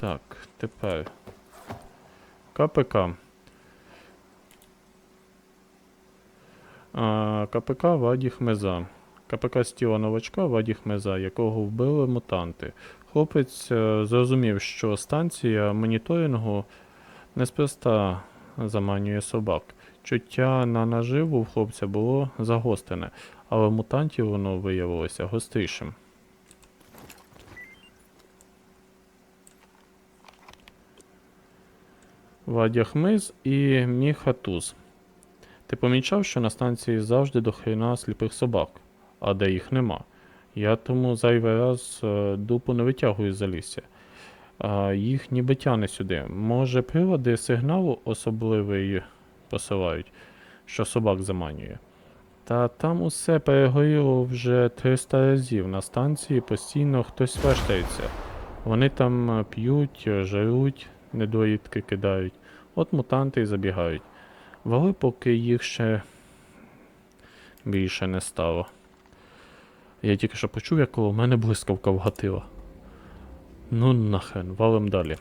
Так, тепер. КПК. А, КПК Ваді Хмеза. КПК з тіла новачка Ваді Хмеза, якого вбили мутанти. Хлопець е, зрозумів, що станція моніторингу неспроста заманює собак. Чуття на наживу в хлопця було загострене, але мутантів воно виявилося гострішим. Вадя Хмиз і Міхатуз. Ти помічав, що на станції завжди до хрена сліпих собак, а де їх нема. Я тому зайвий раз е, дупу не витягую з лісся. Їх ніби тяне сюди. Може, прилади сигналу особливий посилають, що собак заманює. Та там усе перегоріло вже 300 разів. На станції постійно хтось вештається. Вони там п'ють, жаруть, недоїдки кидають. От мутанти й забігають. Вали, поки їх ще більше не стало. Я тільки що почув, як коло мене блискавка вгатила. Ну нахрен, валим далі.